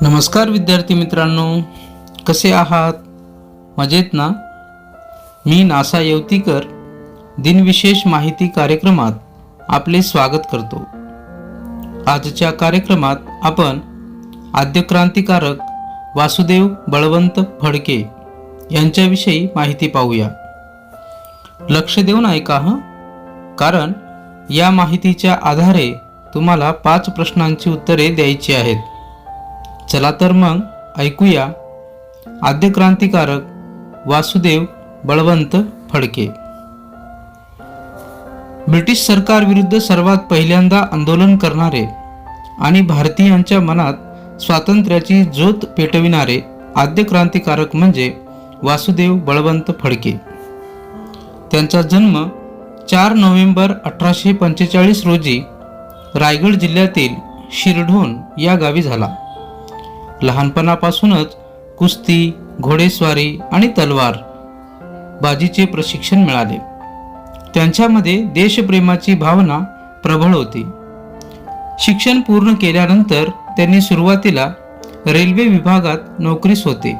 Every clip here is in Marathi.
नमस्कार विद्यार्थी मित्रांनो कसे आहात? मजेत ना? मी नासा येवतीकर दिनविशेष माहिती कार्यक्रमात आपले स्वागत करतो. आजच्या कार्यक्रमात आपण आद्यक्रांतिकारक वासुदेव बळवंत फडके यांच्याविषयी माहिती पाहूया. लक्ष देऊन ऐका हं? कारण या माहितीच्या आधारे तुम्हाला पाच प्रश्नांची उत्तरे द्यायची आहेत. चला तर मग ऐकूया. आद्य क्रांतिकारक वासुदेव बळवंत फडके. ब्रिटिश सरकारविरुद्ध सर्वात पहिल्यांदा आंदोलन करणारे आणि भारतीयांच्या मनात स्वातंत्र्याची ज्योत पेटविणारे आद्य क्रांतिकारक म्हणजे वासुदेव बळवंत फडके. त्यांचा जन्म चार नोव्हेंबर अठराशे पंचेचाळीस रोजी रायगड जिल्ह्यातील शिरढोण या गावी झाला. लहानपणापासूनच कुस्ती घोडेस्वारी आणि तलवार बाजीचे प्रशिक्षण मिळाले. त्यांच्यामध्ये देशप्रेमाची भावना प्रबळ होती. शिक्षण पूर्ण केल्यानंतर त्यांनी सुरुवातीला रेल्वे विभागात नोकरीस होते.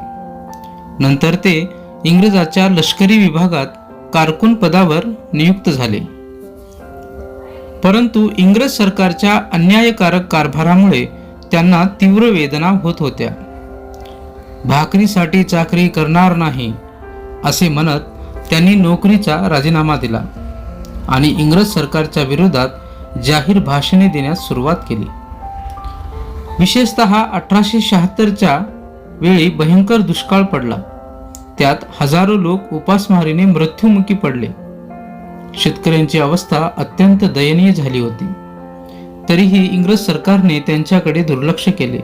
नंतर ते इंग्रजाच्या लष्करी विभागात कारकून पदावर नियुक्त झाले. परंतु इंग्रज सरकारच्या अन्यायकारक कारभारामुळे त्यांना तीव्र वेदना होत होत्या. भाकरीसाठी चाकरी करणार नाही असे म्हणत त्यांनी नोकरीचा राजीनामा दिला आणि इंग्रज सरकारच्या विरोधात जाहीर भाषणे देण्यास सुरुवात केली. विशेषतः अठराशे शहात्तरच्या वेळी भयंकर दुष्काळ पडला. त्यात हजारो लोक उपासमारीने मृत्युमुखी पडले. शेतकऱ्यांची अवस्था अत्यंत दयनीय झाली होती. तरीही इंग्रज सरकारने त्यांच्याकडे दुर्लक्ष केले.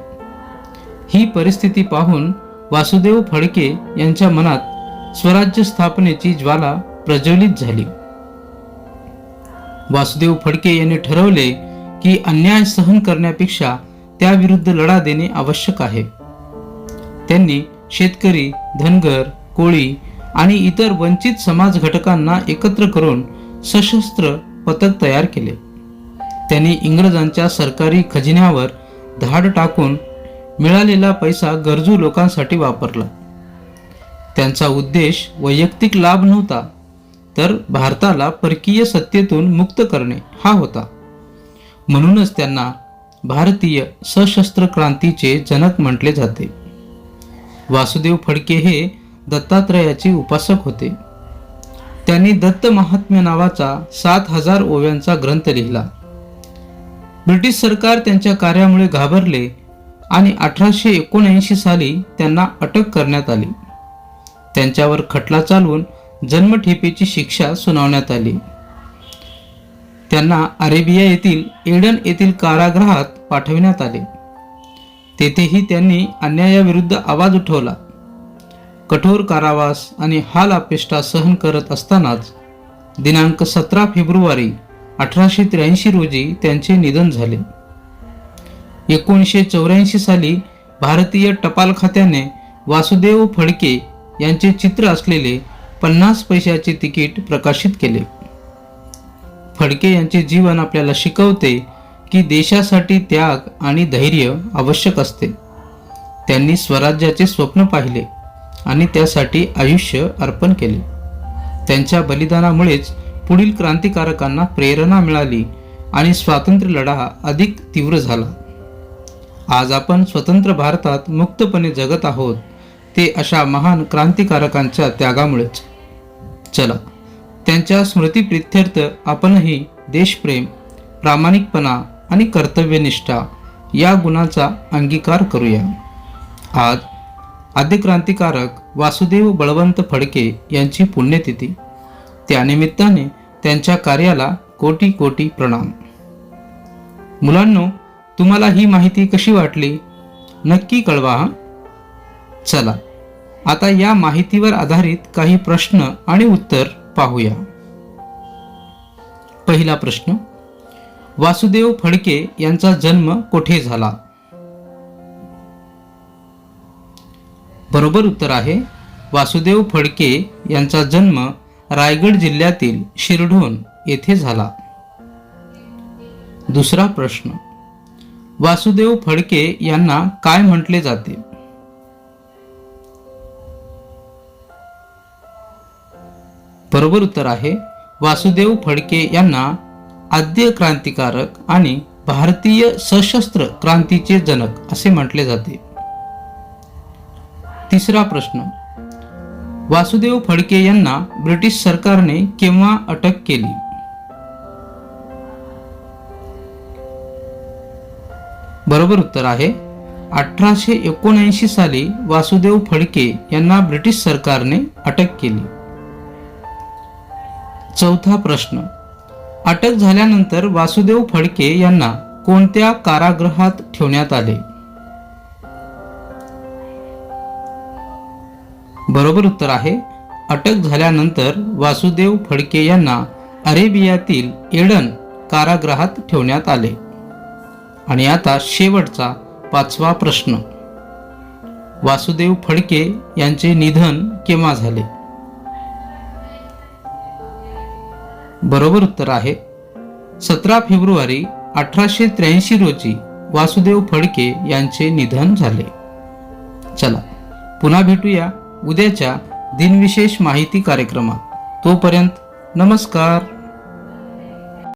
ही परिस्थिती पाहून वासुदेव फडके यांच्या मनात स्वराज्य स्थापनेची ज्वाला प्रज्वलित झाली. वासुदेव फडके यांनी ठरवले की अन्याय सहन करण्यापेक्षा त्याविरुद्ध लढा देणे आवश्यक आहे. त्यांनी शेतकरी धनगर कोळी आणि इतर वंचित समाज घटकांना एकत्र करून सशस्त्र पथक तयार केले. त्यांनी इंग्रजांच्या सरकारी खजिन्यावर धाड टाकून मिळालेला पैसा गरजू लोकांसाठी वापरला. त्यांचा उद्देश वैयक्तिक लाभ नव्हता तर भारताला परकीय सत्तेतून मुक्त करणे हा होता. म्हणूनच त्यांना भारतीय सशस्त्र क्रांतीचे जनक म्हटले जाते. वासुदेव फडके हे दत्तात्रयाचे उपासक होते. त्यांनी दत्त महात्म्य नावाचा सात हजार ओव्यांचा ग्रंथ लिहिला. ब्रिटिश सरकार त्यांच्या कार्यामुळे घाबरले आणि अठराशे एकोणऐंशी साली त्यांना अटक करण्यात आली. त्यांच्यावर खटला चालवून जन्मठेपेची शिक्षा सुनावण्यात आली. त्यांना अरेबिया येथील एडन येथील कारागृहात पाठविण्यात आले. तेथेही त्यांनी अन्यायाविरुद्ध आवाज उठवला. कठोर कारावास आणि हाल अपेष्टा सहन करत असतानाच दिनांक सतरा फेब्रुवारी अठराशे त्र्याऐंशी रोजी त्यांचे निधन झाले. एकोणीसशे चौऱ्याऐंशी साली भारतीय टपाल खात्याने वासुदेव फडके यांचे चित्र असलेले पन्नास पैशाचे तिकीट प्रकाशित केले. फडके यांचे जीवन आपल्याला शिकवते की देशासाठी त्याग आणि धैर्य आवश्यक असते. त्यांनी स्वराज्याचे स्वप्न पाहिले आणि त्यासाठी आयुष्य अर्पण केले. त्यांच्या बलिदानामुळेच पुढील क्रांतिकारकांना प्रेरणा मिळाली आणि स्वातंत्र्य लढा अधिक तीव्र झाला. आज आपण स्वतंत्र भारतात मुक्तपणे जगत आहोत ते अशा महान क्रांतिकारकांच्या त्यागामुळेच. चला त्यांच्या स्मृतीप्रित्यर्थ आपणही देशप्रेम प्रामाणिकपणा आणि कर्तव्यनिष्ठा या गुणाचा अंगीकार करूया. आज आद्यक्रांतिकारक वासुदेव बळवंत फडके यांची पुण्यतिथी. त्यानिमित्ताने त्यांच्या कार्याला कोटी कोटी प्रणाम. मुलांनो तुम्हाला ही माहिती कशी वाटली? नक्की कळवा चला आता या माहितीवर आधारित काही प्रश्न आणि उत्तर पाहूया. पहिला प्रश्न वासुदेव फडके यांचा जन्म कोठे झाला? बरोबर उत्तर आहे वासुदेव फडके यांचा जन्म रायगड जिल्ह्यातील शिरढोण येथे झाला. दुसरा प्रश्न. वासुदेव फडके यांना काय म्हटले जाते? बरोबर उत्तर आहे वासुदेव फडके यांना आद्य क्रांतिकारक आणि भारतीय सशस्त्र क्रांतीचे जनक असे म्हटले जाते. तिसरा प्रश्न. वासुदेव फडके यांना ब्रिटिश सरकारने केव्हा अटक केली? बरोबर उत्तर आहे. अठराशे एकोणऐंशी साली वासुदेव फडके यांना ब्रिटिश सरकारने अटक केली. चौथा प्रश्न. अटक झाल्यानंतर वासुदेव फडके यांना कोणत्या कारागृहात ठेवण्यात आले? बरोबर उत्तर आहे. अटक झाल्यानंतर वासुदेव फडके यांना अरेबियातील एडन कारागृहात ठेवण्यात आले. आणि आता शेवटचा पाचवा प्रश्न. वासुदेव फडके यांचे निधन केव्हा झाले? बरोबर उत्तर आहे. सतरा फेब्रुवारी अठराशे त्र्याऐंशी रोजी वासुदेव फडके यांचे निधन झाले. चला पुन्हा भेटूया. उद्याच्या दिनविशेष माहिती कार्यक्रमात. तोपर्यंत नमस्कार.